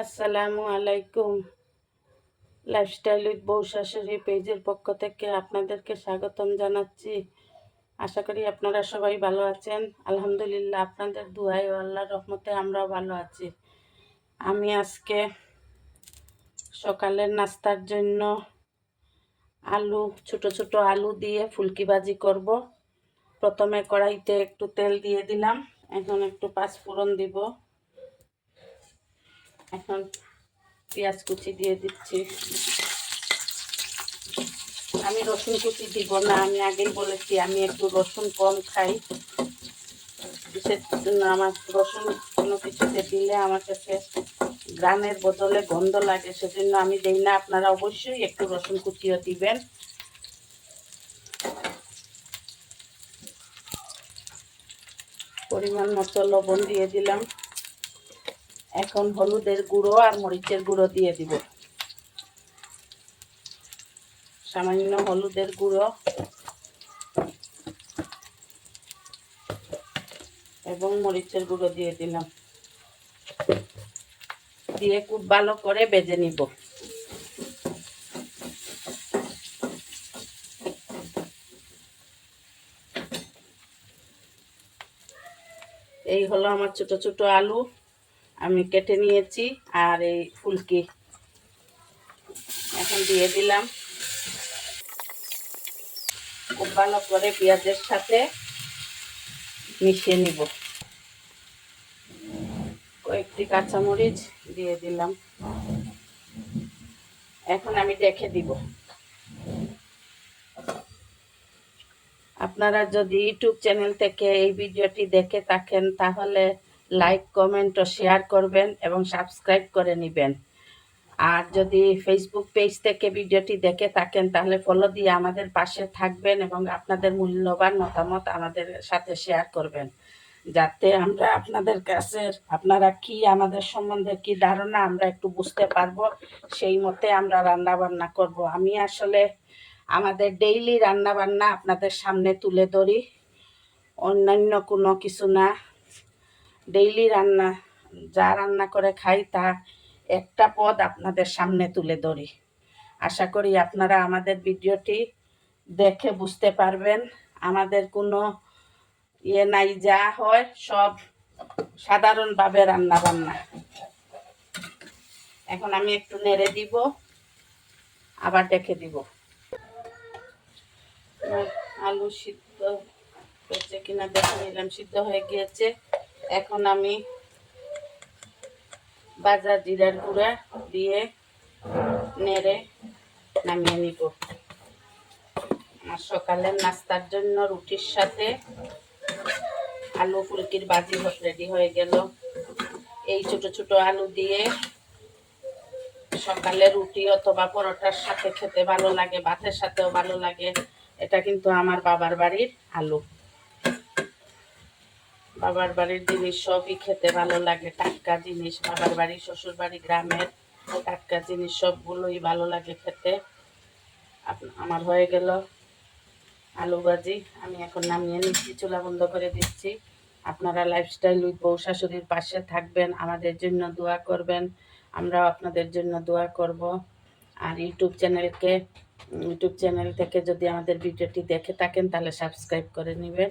আসসালামু আলাইকুম। Lifestyle with বউ শাশুড়ি পেজের পক্ষ থেকে আপনাদেরকে স্বাগতম জানাচ্ছি। আশা করি আপনারা সবাই ভালো আছেন। আলহামদুলিল্লাহ, আপনাদের দুহাই ও আল্লাহর রহমতে আমরাও ভালো আছি। আমি আজকে সকালের নাস্তার জন্য আলু, ছোট ছোট আলু দিয়ে ফুলকি ভাজি করব। প্রথমে কড়াইতে একটু তেল দিয়ে দিলাম। এখন একটু পাঁচফোড়ন দিব। এখন পেঁয়াজ কুচি দিয়ে দিচ্ছি। আমি রসুন কুচি দিব না, আমি আগেই বলেছি আমি একটু রসুন কম খাই। বিশেষ আমার রসুন কোনো কিছুতে দিলে আমার কাছে গ্রামের বদলে গন্ধ লাগে, সেজন্য আমি দেই না। আপনারা অবশ্যই একটু রসুন কুচিও দিবেন। পরিমাণ মতো লবণ দিয়ে দিলাম। এখন হলুদের গুঁড়ো আর মরিচের গুঁড়ো দিয়ে দিব। সামান্য হলুদের গুঁড়ো। এবং মরিচের গুঁড়ো দিয়ে দিলাম। দিয়ে খুব ভালো করে বেজে নিব। এই হলো আমার ছোট ছোট আলু। আমি কেটে নিয়েছি আর এই ফুলকি। এখন দিয়ে দিলাম। খুব ভালো করে পেঁয়াজের সাথে মিশিয়ে নিব। কয়েকটি কাঁচামরিচ দিয়ে দিলাম। এখন আমি দেখে দিব। আপনারা যদি ইউটিউব চ্যানেল থেকে এই ভিডিওটি দেখে থাকেন, তাহলে লাইক কমেন্ট ও শেয়ার করবেন এবং সাবস্ক্রাইব করে নেবেন। আর যদি ফেসবুক পেজ থেকে ভিডিওটি দেখে থাকেন, তাহলে ফলো দিয়ে আমাদের পাশে থাকবেন এবং আপনাদের মূল্যবান মতামত আমাদের সাথে শেয়ার করবেন। যাতে আমরা আপনাদের কাছে, আপনারা কি, আমাদের সম্বন্ধে কি ধারণা, আমরা একটু বুঝতে পারব। সেই মতে আমরা রান্না বান্না করব। আমি আসলে আমাদের ডেইলি রান্না বান্না আপনাদের সামনে তুলে ধরি। অন্যান্য কোনো কিছু না। ডেইলি রান্না, যা রান্না করে খাই তা একটা পদ আপনাদের সামনে তুলে ধরি। আশা করি আপনারা আমাদের ভিডিওটি দেখে বুঝতে পারবেন। আমাদের কোনো ইয়ে নাই, যা হয় সব সাধারণভাবে রান্না বান্না। এখন আমি একটু নেড়ে দিব, আবার দেখে দিব। আলু সিদ্ধ হয়েছে কিনা দেখে নিলাম, সিদ্ধ হয়ে গিয়েছে। এখন আমি বাজার জিরার গুঁড়া দিয়ে নেড়ে নামিয়ে নিব। আর সকালের নাস্তার জন্য রুটির সাথে আলু ফুলকির বাজি রেডি হয়ে গেল। এই ছোট ছোট আলু দিয়ে সকালে রুটি অথবা পরোটার সাথে খেতে ভালো লাগে, ভাতের সাথেও ভালো লাগে। এটা কিন্তু আমার বাবার বাড়ির আলু। বাবার বাড়ির জিনিস সবই খেতে ভালো লাগে, টাটকা জিনিস, বাবার বাড়ি, শ্বশুর বাড়ি, গ্রামের টাটকা জিনিস সবগুলোই ভালো লাগে খেতে। আমার হয়ে গেল আলু ভাজি, আমি এখন নামিয়ে নিচ্ছি, চুলা বন্ধ করে দিচ্ছি। আপনারা লাইফস্টাইল উইথ বউ শাশুড়ির পাশে থাকবেন, আমাদের জন্য দোয়া করবেন, আমরাও আপনাদের জন্য দোয়া করব। আর ইউটিউব চ্যানেলকে ইউটিউব চ্যানেল থেকে যদি আমাদের ভিডিওটি দেখে থাকেন, তাহলে সাবস্ক্রাইব করে নেবেন।